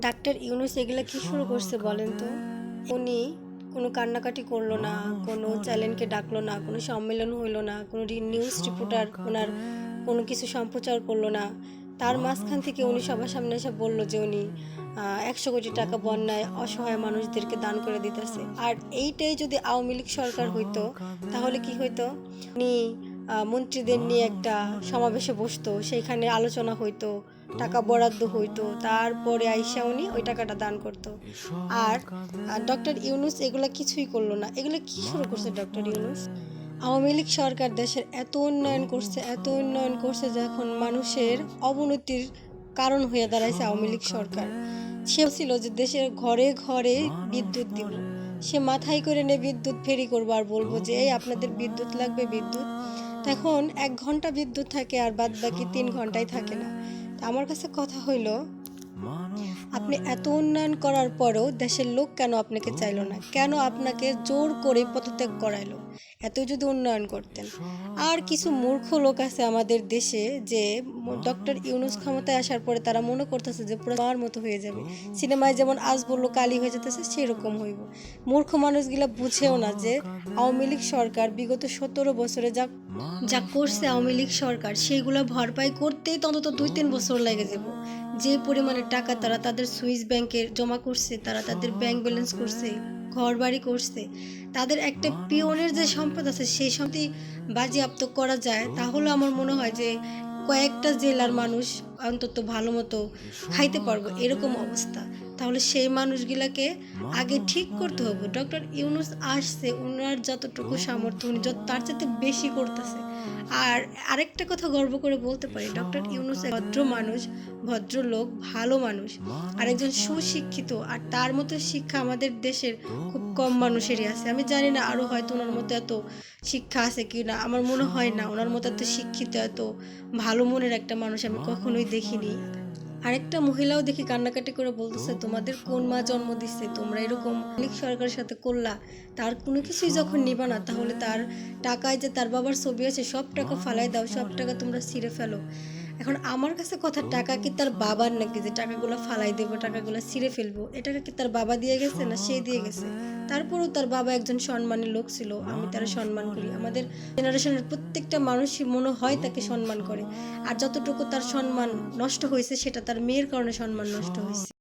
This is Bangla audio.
ডাক্তার ইউনুস এগুলা কি শুরু করছে বলেন তো? উনি কোনো কান্নাকাটি করল না, কোনো চ্যানেলকে ডাকলো না, কোনো সম্মেলন হইল না, কোনো নিউজ রিপোর্টার ওনার কোনো কিছু সম্প্রচার করল না। তার মাঝখান থেকে উনি সবার সামনে এসে বলল যে উনি একশো কোটি টাকা বন্যায় অসহায় মানুষদেরকে দান করে দিতেছে। আর এইটাই যদি আওয়ামী লীগ সরকার হইতো, তাহলে কি হইতো? উনি মন্ত্রীদের নিয়ে একটা সমাবেশে বসতো, সেইখানে আলোচনা হইতো, টাকা বরাদ্দ হইতো, তারপরে আইসা উনি ওই টাকাটা দান করতো। আর ডক্টর ইউনুস এগুলো কিছুই করল না। এগুলো কি শুরু করছে ডক্টর ইউনুস? আওয়ামী লীগ সরকার দেশের এত উন্নয়ন করছে, এত উন্নয়ন করছে যে এখন মানুষের অবনতির কারণ হয়ে দাঁড়াইছে আওয়ামী লীগ সরকার। সে ছিল যে দেশের ঘরে ঘরে বিদ্যুৎ দিব। সে মাথায় করে নিয়ে বিদ্যুৎ ফেরি করব আর বলব যে, এই আপনাদের বিদ্যুৎ লাগবে বিদ্যুৎ? তখন এক ঘণ্টা বিদ্যুৎ থাকে আর বাদ বাকি তিন ঘন্টায় থাকে না। আমার কাছে কথা হইল আপনি এত উন্নয়ন করার পরেও দেশের লোক কেন আপনাকে চাইলো না? কেন আপনাকে জোর করে পদত্যাগ করাইলো? এত যদি উন্নয়ন করতেন। আর কিছু মূর্খ লোক আছে আমাদের দেশে যে ডক্টর ইউনুস ক্ষমতায় আসার পরে তারা মনে করতেছে যে পুরো মতো হয়ে যাবে। সিনেমায় যেমন আজ বলল কালি হয়ে যেতেছে, সেরকম হইব। মূর্খ মানুষগুলা বুঝেও না যে আওয়ামী লীগ সরকার বিগত সতেরো বছরে যা যা করছে আওয়ামী লীগ সরকার, সেইগুলো ভরপাই করতেই তো অন্তত দুই তিন বছর লেগে যাব। যে পরিমাণে টাকা তারা তাদের সুইস ব্যাংকে জমা করছে, তারা তাদের ব্যাংক ব্যালেন্স করছে ঘর বাড়ি করছে, তাদের একটা পিওনের যে সম্পদ আছে সেই সম্পত্তি বাজেয়াপ্ত করা যায়, তাহলে আমার মনে হয় যে কয়েকটা জেলার মানুষ অন্তত ভালো মতো খাইতে পারব এরকম অবস্থা। তাহলে সেই মানুষগুলাকে আগে ঠিক করতে হবে। ডক্টর ইউনুস আসছে ওনার যতটুকু সামর্থ্য উনি যত তার চাইতে বেশি করতেছে। আর আরেকটা কথা গর্ব করে বলতে পারি ডক্টর ইউনুস ভদ্র মানুষ ভদ্রলোক ভালো মানুষ আর একজন সুশিক্ষিত আর তার মতো শিক্ষা আমাদের দেশের খুব কম মানুষেরই আছে। আমি জানি না আরও হয়তো ওনার মতো এত শিক্ষা আছে কি না আমার মনে হয় না। ওনার মতো এত শিক্ষিত এত ভালো মনের একটা মানুষ আমি কখনোই দেখিনি। আরেকটা মহিলাও দেখি কান্নাকাটি করে বলতেছে তোমাদের কোন মা জন্ম দিচ্ছে তোমরা এরকম অনেক সরকারের সাথে করলা। তার কোনো কিছুই যখন নিবা না তাহলে তার টাকায় যে তার বাবার ছবি আছে সব টাকা ফালাই দাও সব টাকা তোমরা ছিঁড়ে ফেলো। এখন আমার কাছে কথা, টাকা কি তার বাবার নাকি? যে টাকাগুলো ফালাই দেবো, টাকাগুলো ছিঁড়ে ফেলব এটাকে কি তার বাবা দিয়ে গেছে না সে দিয়ে গেছে? তারপরেও তার বাবা একজন সম্মানের লোক ছিল, আমি তারা সম্মান করি। আমাদের জেনারেশনের প্রত্যেকটা মানুষই মনে হয় তাকে সম্মান করে। আর যতটুকু তার সম্মান নষ্ট হয়েছে, সেটা তার মেয়ের কারণে সম্মান নষ্ট হয়েছে।